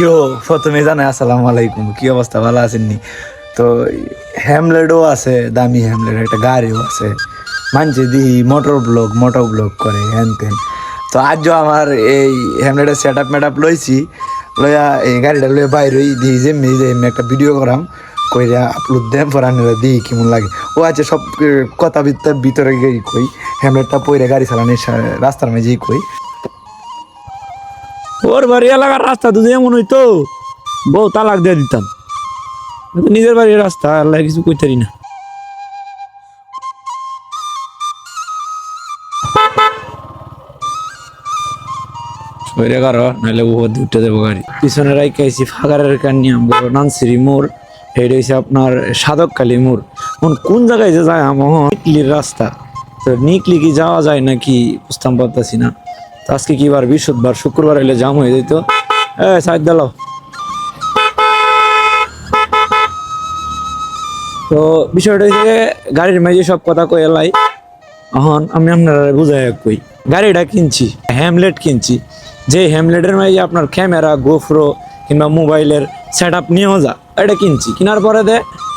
কেউ প্রথমে জানাই আসসালামু আলাইকুম কি অবস্থা? ভালো আছেননি? তো হ্যামলেটও আছে দামি হ্যামলেট একটা গাড়িও আছে। মানছে the motor vlog motor vlog করে হ্যান তেন। তো আজ আমার এই হ্যামলেটের সেট আপ মেট আপ লইছি লইয়া এই গাড়িটা লইয়া বাইরে দিই যে এমনি যে এমনি একটা ভিডিও করাম কইরা আপলোড দেন পরানিরা দিই কেমন লাগে। ও আছে সব এ, কথা ভিতরে গিয়ে কই হ্যামলেটটা পইরে গাড়ি চালানোর রাস্তার মাঝেই কই। ওর বাড়ি এলাকার রাস্তা তো এমন হইতো বউ তালাক দিয়ে দিতাম। নিজের বাড়ির রাস্তা আল্লাহ কিছু কইতারি না। সৈরে কারও নাহলে ও উঠে দেবো গাড়ি। পিছনে রাইকাইছি ফাগারের কান্নি আমগো নানসিরি মোড়। এটা হইছে আপনার সাধককালী মোড়। এখন কোন জায়গায় যে যায় আমার নিকলির রাস্তা। তো নিকলি কি যাওয়া যায় নাকি বুঝতাম পারতাছি না। আজকে কি বার বৃহস্পতিবার? শুক্রবার এলে জাম হয়ে যেত সাইড দিল তো বিষয়টা হচ্ছে গাড়ির মাঝে সব কথা কই এলাই এখন আমি আপনারা বুঝাই কই, গাড়িটা কিনছি, হ্যামলেট কিনছি। যে হ্যামলেটের মাঝে আপনার ক্যামেরা, গোফ্রো কিংবা মোবাইলের সেট আপ নিয়েও যা, এটা কিনছি। কেনার পরে দে,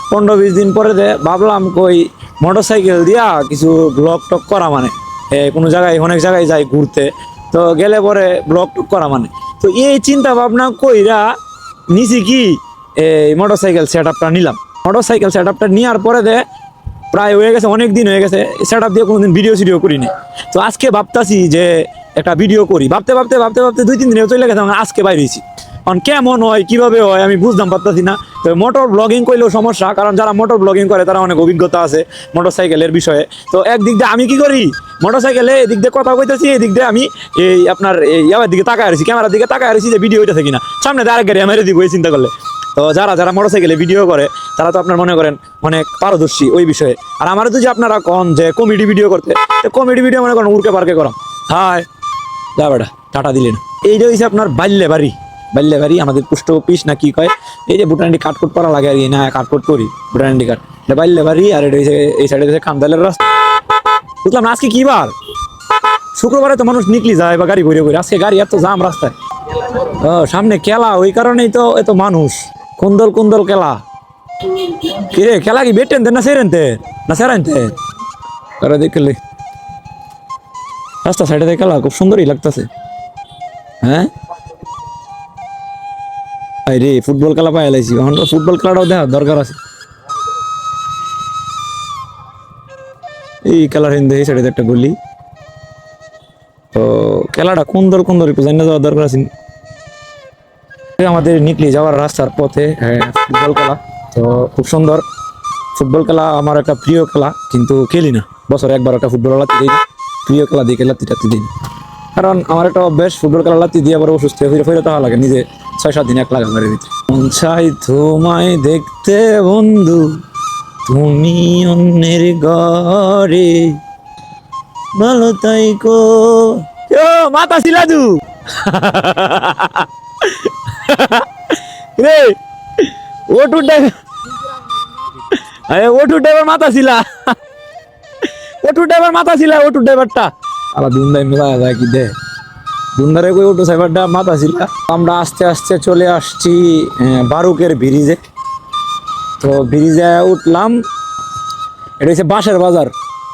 পনেরো বিশ দিন পরে দে, ভাবলাম কই মোটর সাইকেল দিয়া কিছু ব্লগ টক করা মানে। কোনো জায়গায়, অনেক জায়গায় যাই ঘুরতে। তো গেলে পরে ব্লগ টক করা মানে। তো এই চিন্তা ভাবনা কইরা নিছি কি, এই মোটর সাইকেল সেট আপটা নিলাম। মোটর সাইকেল সেট আপটা নেওয়ার পরে দে, প্রায় হয়ে গেছে, অনেক দিন হয়ে গেছে সেট আপ দিয়ে কোনোদিন ভিডিও সিডিও করিনি। তো আজকে ভাবতাছি যে একটা ভিডিও করি। ভাবতে ভাবতে ভাবতে ভাবতে দুই, তিন দিনে চলে গেছে আজকে বাইরেছি কারণ কেমন হয়, কীভাবে হয়, আমি বুঝতাম পারতাছি না। মোটর ব্লগিং করলেও সমস্যা, কারণ যারা মোটর ব্লগিং করে, তারা অনেক অভিজ্ঞতা আছে মোটর সাইকেলের বিষয়ে। তো একদিক দিয়ে আমি কি করি? মোটর সাইকেলে এদিক দিয়ে কথা কইতেছি, এদিক দিয়ে আমি এই আপনার এই ইয়ার দিকে তাকায় রয়েছি ক্যামেরার দিকে তাকায় রয়েছি যে ভিডিও হইতে থাকি না সামনে আরেক গাড়ি আমি দিব এই চিন্তা করলে। তো যারা যারা মোটরসাইকেলে ভিডিও করে, তারা তো আপনার মনে করেন অনেক পারদর্শী ওই বিষয়ে। আর আমার তো যে আপনারা কন যে কমেডি ভিডিও করতে কমেডি ভিডিও মনে করেন উড়কে পার্কে করাম। হাই যা বেটা, টাটা দিলেন। এইটা হচ্ছে আপনার বাল্যে বাড়ি বাল্যে বাড়ি, আমাদের পুষ্ট অফিস না কি কয়? এই যে ভুটানডি কাটকুট করা লাগে আর না কাটকুট করি ভুটানডি কাট এটা বাল্যে বাড়ি আর এটা এই সাইডে হচ্ছে খামদালের রাস্তা। বুঝলাম আজকে কি বার? শুক্রবারে তো মানুষ নিকলি যায় বা গাড়ি ঘুরে ঘুরে, আজকে গাড়ি এত জাম রাস্তায়। ও, সামনে খেলা, ওই কারণেই তো এত মানুষ। কুন্দল কুন্দল খেলা। কিরে, খেলা কি বেটেন না সেরেনতে না সেরানতে তারা দেখলে রাস্তা সাইডে খেলা খুব সুন্দরই লাগতেছে। হ্যাঁ? আই রে ফুটবল খেলা পাই লাইছি এখন ফুটবল খেলাটাও দেখা দরকার আছে। এই খেলার হিন্দে এই সাইডে একটা গলি। তো খেলাটা কোন দল কোন দল একটু জানিয়ে দরকার আছে? আমাদের নিকলি যাওয়ার রাস্তার পথে হ্যাঁ, ফুটবল খেলা। তো খুব সুন্দর। ফুটবল খেলা আমার একটা প্রিয় খেলা কিন্তু খেলি না। বছরে একবার একটা ফুটবল লাতি দিই প্রিয় খেলা দিয়ে লাতি টাতি দিই কারণ আমার একটা অভ্যাস ফুটবল খেলা লাতি দিয়ে আবার অসুস্থ হয়ে ফিরে ফিরে তাহা লাগে নিজে। ছয় সাত দিন এক লাগা ঘরের ভিতরে। চাই তোমায় দেখতে বন্ধু তুমি অন্যের ঘরে। ভালো তাই কো মাতা সিলাদু! রে ওটু ড্রাইভার আরে ওটু ড্রাইভার মাথা ছিলা ওটু ড্রাইভার মাথা ছিলা ওটু ড্রাইভারটা। আলা দুন্দাই মেলা যায় কি দে? দুন্দারে কই ওটু সাইবারটা মাথা ছিলা। আমরা আস্তে আস্তে চলে আসছি বারুকের ব্রিজে। তো ব্রিজে উঠলাম। এটা হচ্ছে বাঁশের বাজার।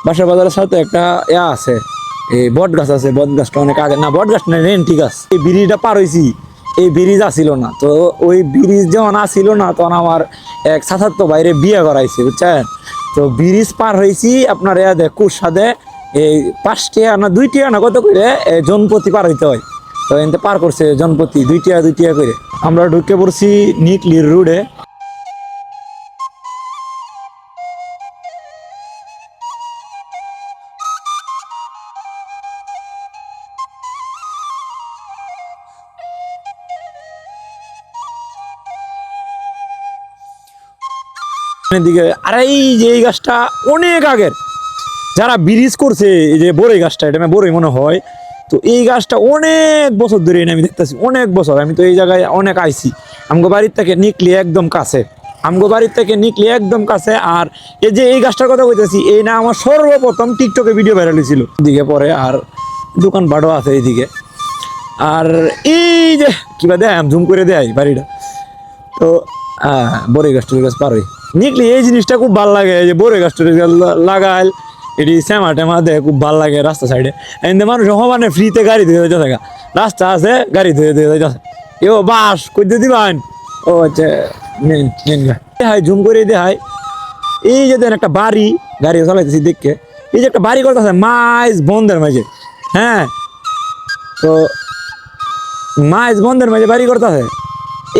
বাঁশের বাজারের সাথে একটা ইয়া আছে এই বট গাছ আছে। বট গাছটা অনেক আগে না বট গাছ না, রেন ঠিক আছে। এই ব্রিজটা পার হয়েছি এই ব্রিজ আসিল না। তো ওই ব্রিজ যখন আসিল না, তখন আমার এক সাথাত্ত বাইরে বিয়ে করাইছে, বুঝছেন? তো ব্রিজ পার হয়েছি আপনার ইয়া দেখ কুরসাদে এই পাঁচটিয়া না দুইটিয়া না কত করে জনপতি পার হইতে হয়। তো এনতে পার করছে জনপতি, দুইটিয়া দুইটিয়া করে আমরা ঢুকে পড়ছি নিকলির রোডে। দিকে আর এই যে এই গাছটা অনেক আগের। যারা ব্রিজ করছে, এই যে বড়ই গাছটা, এটা আমার বড়ই মনে হয়, তো এই গাছটা অনেক বছর ধরে এনে আমি দেখতেছি, অনেক বছর, আমি তো এই জায়গায় অনেক আইছি। আমগো বাড়ির থেকে নিকলি একদম কাছে, আমগো বাড়ির থেকে নিকলি একদম কাছে, আর এই যে এই গাছটার কথা কইতেছি, এই না আমার সর্বপ্রথম টিকটকে ভিডিও ভাইরাল হয়েছিল দিকে পরে আর দোকান বাড়ো আছে এইদিকে। আর এই যে কিবা দেয়, জুম করে দেয় বাড়িটা। তো বড়ই গাছ টুরি গাছ পারোই। নিকলি এই জিনিসটা খুব ভালো লাগে যে বড়ই গাছ টুরি গাছ লাগাইল এটি শ্যামা টেমা দেয় খুব ভালো লাগে রাস্তা সাইডে এমনি মানুষ সমানে ফ্রিতে গাড়ি ধুয়ে যেতে থাকে। রাস্তা আছে, গাড়ি ধুয়ে ধুয়ে যেতে এও বাস করতে দিবান? ও আচ্ছা দেখায় জুম করে দেখায় এই যে দেন একটা বাড়ি গাড়ি চালাইতেছি দেখকে এই যে একটা বাড়ি করতেছে, মাইজ বন্ধের মাঝে। হ্যাঁ? তো মাইজ বন্ধের মাঝে বাড়ি করতেছে।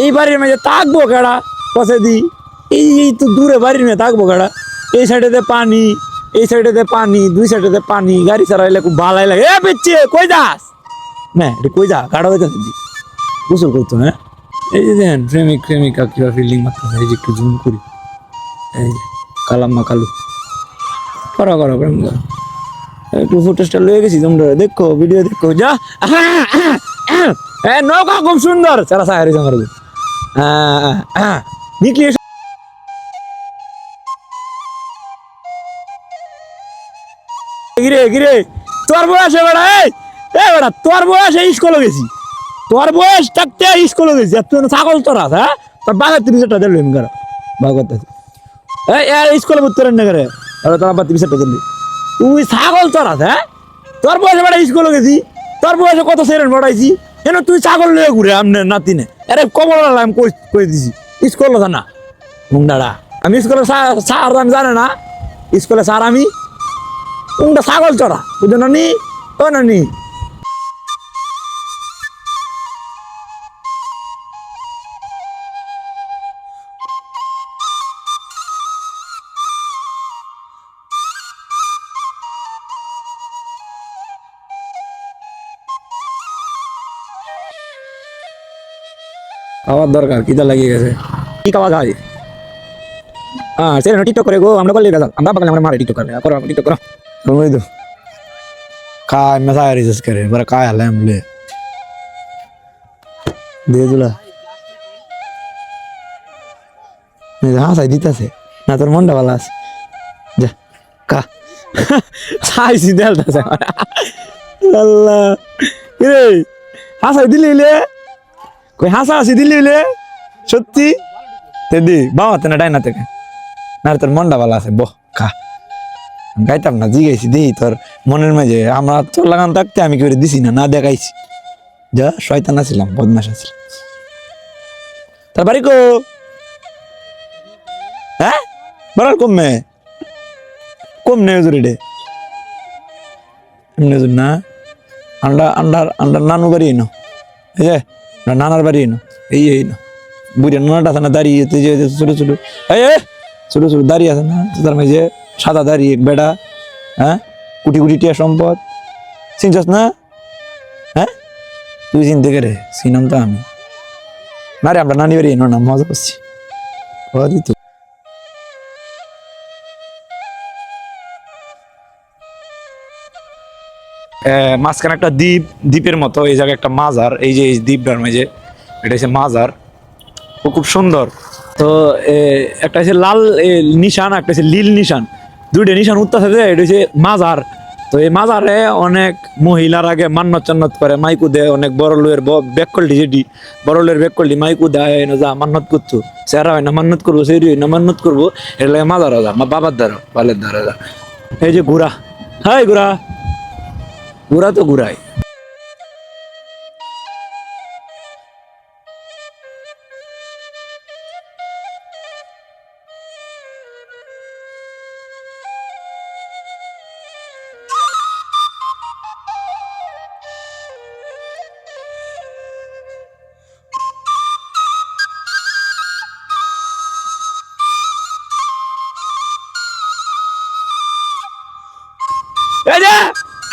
এই বাড়ির মাঝে থাকব কেডা? পথে দি। এই তো দূরে বাড়ির মেয়ে থাকব কেডা? এই সাইডেতে পানি এই সাইডেতে পানি দুই সাইডেতে পানি গাড়ি চালাইলে খুব ভালাই লাগে। এ পিচ্ছে কই যাস? না এটা কই যা? গাড়া হইতে গোসল করতো হ্যাঁ? এই যে দেন প্রেমিক প্রেমিকা কিবা ফিল্ডিং মারতেছে। এই যে একটু জুম করি। এই যে, কালাম্মা কালু। করো করো প্রেম করো। একটু ফুটেজটা লয়ে গেছি তোমরা দেখো ভিডিও দেখো যা। হ্যাঁ নৌকা খুব সুন্দর। চারা সাহারি সঙ্গে নিকলি গিরে গিরে। তোর বয়স বেড়া, এই, এ বেড়া, তোর বয়সে স্কুলে গেছি। তোর বয়স থাকতে স্কুলে গেছি। আর তুই ছাগল তোর আছে হ্যাঁ? তোর বাঘের তিরিশ টাকা দিল এমন করা করতেছি এই স্কুলে ভর্তি করেন না করে তোর আবার তিরিশ টাকা দিলি। তুই ছাগল তোর আছে হ্যাঁ? তোর বয়সে বেড়া স্কুলে গেছি। তোর বয়সে কত সেরেন বড়াইছি কেন তুই ছাগল লয়ে ঘুরে আমনে নাতিনে আরে কবর আমি কই কই দিছি? স্কুল না মুন্ডাড়া আমি স্কুলে স্যার, আমি জানে না। স্কুলে স্যার আমি। কোনটা ছাগল চড়া, বুঝো নানি? ও নানি। খাওয়ার দরকার কিটা লাগিয়ে গেছে? কি খাওয়া খাওয়া হ্যাঁ সে টিকটক করে গো, আমরা করলে গেলাম। আমরা বাগালে আমরা মারে টিকটক করে, করো টিকটক করো। Vamos ido. Kai, me sai risas kare. Bara kai halam le. দিয়ে দিলা হ্যাঁ সাই দিতেছে না তোর মনটা ভালো আছে আল্লাহ রে হাসা দিলি লে কই হাসা হাসি দিলি লে সত্যি তে দি বাবাতে না ডাইনা থেকে না তোর মনটা ভালো আছে আমি গাইতাম না, জিগাইছি, দিই তোর মনের মাঝে। আমরা তোর লাগান থাকতে আমি করে দিছি না? না দেখাইছি। যা, শয়তান আছিলাম বদমাস আছিলাম তার বাড়ি কো? হ্যাঁ? বড়াল কমে কম নে জুরি ডে এমনি না? আন্ডার আন্ডার আন্ডার নানু বাড়ি এনো। এই যে নানার বাড়ি এনো। এই এই বুড়িয়া নানাটা আছে না, দাঁড়িয়ে ছোট ছোট। এই! ছোট ছোট দাঁড়িয়ে আছে না? তার মাঝে সাদা দাঁড়িয়ে বেড়া হ্যাঁ? কুটি কুটি টিয়া সম্পদ। চিনছস না? হ্যাঁ? তুই চিনতে রে? চিনাম তো আমি। না রে আমরা নানি বাড়ি এনো না মজা করছি। আহ, মাঝখানে একটা দ্বীপ দ্বীপের মতো এই জায়গায় একটা মাজার এই যে এই দ্বীপটার মাঝে এটা হচ্ছে মাজার। ও খুব সুন্দর। তো একটা হচ্ছে লাল নিশান, একটা হচ্ছে লীল নিশান। দুইটা নিশান উত্তাছে যে, এটা হচ্ছে মাজার। তো এই মাজারে অনেক মহিলার আগে মান্নত চান্নত করে, মাইকু দেয় অনেক বড় লোয়ের ব্যাককলটি যেটি, বড় লোয়ের ব্যাককলটি মাইকু দেয় না যা, মান্নত করতো। সেরা হয় না মান্নত করব সেই হয় না মান্নত করব এটা লাগে মাজার যা মা বাবার দ্বারা, বালের দ্বারা যা এই যে ঘোড়া হাই ঘোড়া ঘোরা তো ঘুরাই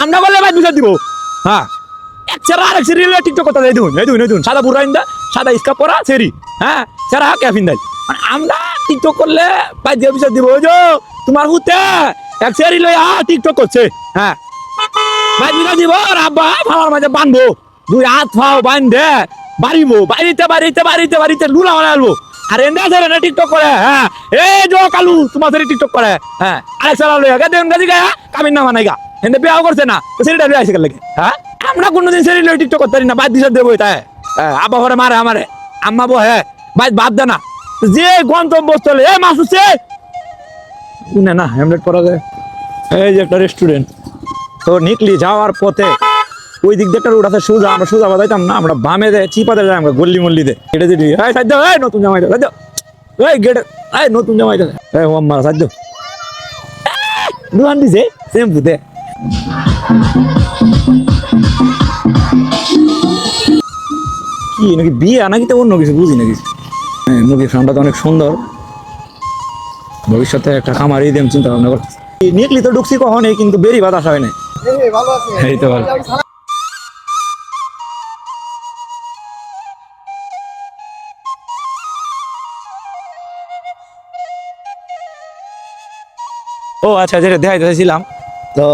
আমরা বললে ভাই বিচার দিব। হ্যাঁ। এক চেরা আরেক সিরিয়াল টিকটক কথা দেখুন এই দেখুন এই দেখুন সাদা বুড়া ইন্দা সাদা ইস্কা পরা সেরি হ্যাঁ চেরা ক্যাফিন দেয়। মানে আমরা টিকটক করলে ভাই দিয়ে বিচার দিব ওই যে তোমার হুতে এক সেরি লই আ টিকটক করছে হ্যাঁ। ভাই বিচার দিব আর আব্বা ফালার মাঝে বানবো দুই হাত ফাও বান্ধে বাড়িবো বাড়িতে বাড়িতে বাড়িতে বাড়িতে লুলা বানাবো আর এন্ডা ছেলে না টিকটক করে হ্যাঁ এই জো কালু তোমার ছেলে টিকটক করে হ্যাঁ আরেক সালা লইয়া গে দেন গাজি গায়া কামিন না মানাইগা এন্ডে বিয়াও করছে না, তো সেটা বিয়া আইছে লাগে? হ্যাঁ? আমরা কোনোদিন সেরিলে টিকটক করতে না, বাদ দিছে দেবো তাই। আবা ঘরে মারে আমারে, আম্মা বো হ্যাঁ বাদ বাদ দে না। যে গন্তব্যস্থলে, এ মাস হচ্ছে না না হ্যামলেট পরা যায়। এই যে একটা রেস্টুরেন্ট তো নিকলি যাওয়ার পথে ওই দিক দিয়ে একটা রোড আছে, সোজা, আমরা সোজা বাজাইতাম না, আমরা বামে দেয় চিপাতে যাই আমরা গল্লি মল্লি দে এটা দিদি এই সাহায্য এই নতুন জামাই দে সাহায্য এই গেট, এই নতুন জামাই দে এই হোম মারা সাহায্য দোকান দিছে শ্যাম্পু দে। কি নাকি বিয়ে? নাকি তো অন্য কিছু বুঝি না কিছু হ্যাঁ মুখের সামটা তো অনেক সুন্দর। ভবিষ্যতে একটা খামারই দেম চিন্তা ভাবনা করতেছি। নিকলি তো ঢুকছি কখনই কিন্তু বেরি বাতাস হয় না। এই তো ভালো। ও আচ্ছা যেটা দেখাইতে চাইছিলাম তো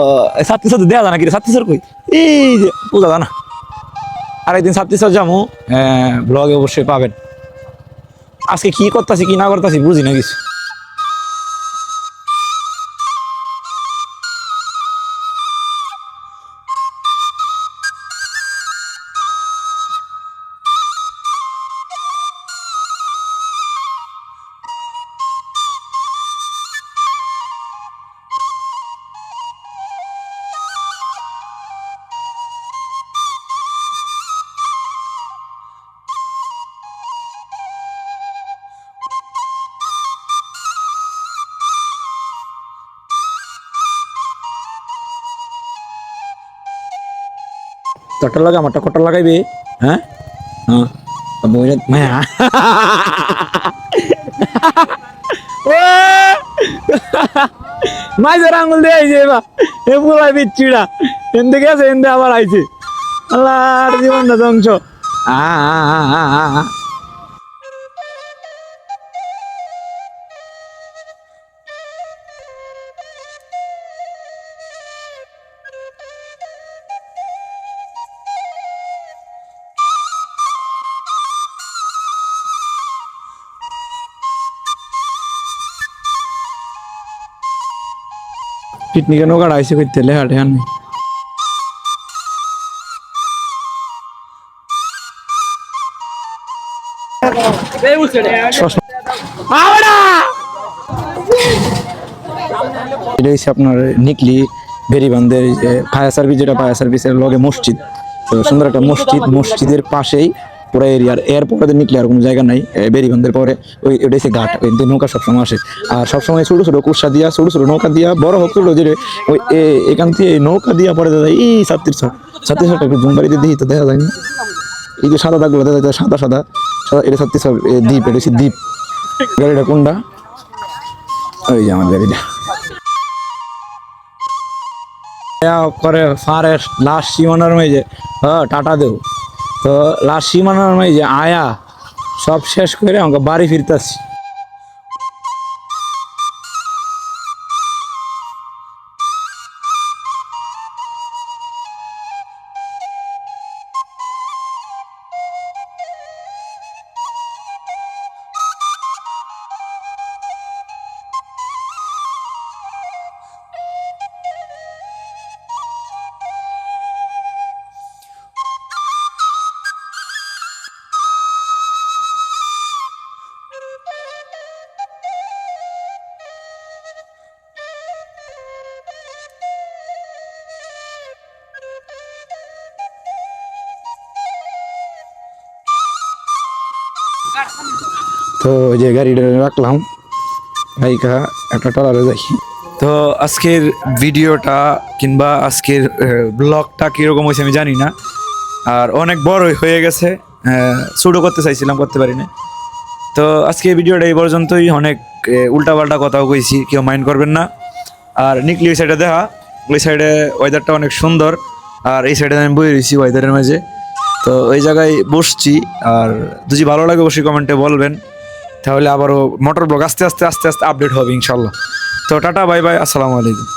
সাতটি সাথে দেওয়া যায় না কি সাতটি স্যার কই? এই যে, পূজা জানা। আরেকদিন ছাত্রী স্যার যাব ব্লগে অবশ্যই পাবেন। আজকে কি করতেছি, কি না করতেছি বুঝি না কিছু। তোরটা লাগে আমারটা কটা লাগাইবে হ্যাঁ? হ্যাঁ। বইরে মায়া মাইজের আঙুল দিয়ে আইছে বা এ পুলাই বিচ্ছিটা এনতে গেছে এনতে আবার আইছে। আল্লাহর জীবনটা ধ্বংস। আ আ আ আ। পিকনিকে নৌকাটা আইসে করতে লেহাটে আনি এটা হচ্ছে আপনার নিকলি বেরিবান্ধের ফায়ার সার্ভিস যেটা ফায়ার সার্ভিসের লগে মসজিদ। তো সুন্দর একটা মসজিদ মসজিদের পাশেই পুরো এরিয়ার এরপরে নিকলি আর কোনো জায়গা নাই বেরিবান্ধের পরে ওই ওটা হচ্ছে ঘাট, ওই নৌকা সবসময় আসে। আর সবসময় ছোটো ছোটো কুসা দিয়া, ছোটো ছোটো নৌকা দিয়া, বড় হোক ছোটো যে ওই এখান থেকে নৌকা দিয়া পরে দাদা, এই ছাত্রীর ছট একটু জুম বাড়িতে দিই তো, দেখা যায়নি এই যে সাদা দাগগুলো, দেখা যায় সাদা সাদা সাদা, এটা সব দ্বীপ, এটা হচ্ছে দ্বীপ। গাড়িটা কোনটা? ওই যে আমার গাড়িটা। করে ফারের লাস্ট সীমানার মেয়ে যে হ্যাঁ টাটা দেও তো লাস্ট সীমানার যে আয়া সব শেষ করে আমাকে বাড়ি ফিরতাছি তো ওই যে গাড়িটা রাখলাম ভাইকা একটা টলারে দেখি তো আজকের ভিডিওটা কিংবা আজকের ব্লগটা কীরকম হয়েছে আমি জানি না। আর অনেক বড় হয়ে গেছে ছোটো করতে চাইছিলাম, করতে পারি না তো আজকে ভিডিওটা এই পর্যন্তই, অনেক উল্টাপাল্টা কথাও কইছি, কেউ মাইন্ড করবেন না। আর নিকলি ওই সাইডে দেখা ওই সাইডে ওয়েদারটা অনেক সুন্দর, আর এই সাইডে আমি বই রয়েছি ওয়েদারের মাঝে। তো ওই জায়গায় বসছি, আর যদি ভালো লাগে অবশ্যই কমেন্টে বলবেন। তাহলে আবারও মোটর ব্লগ আস্তে আস্তে আস্তে আস্তে আপডেট হবে ইনশাল্লাহ। তো টাটা, বাই বাই, আসসালামু আলাইকুম।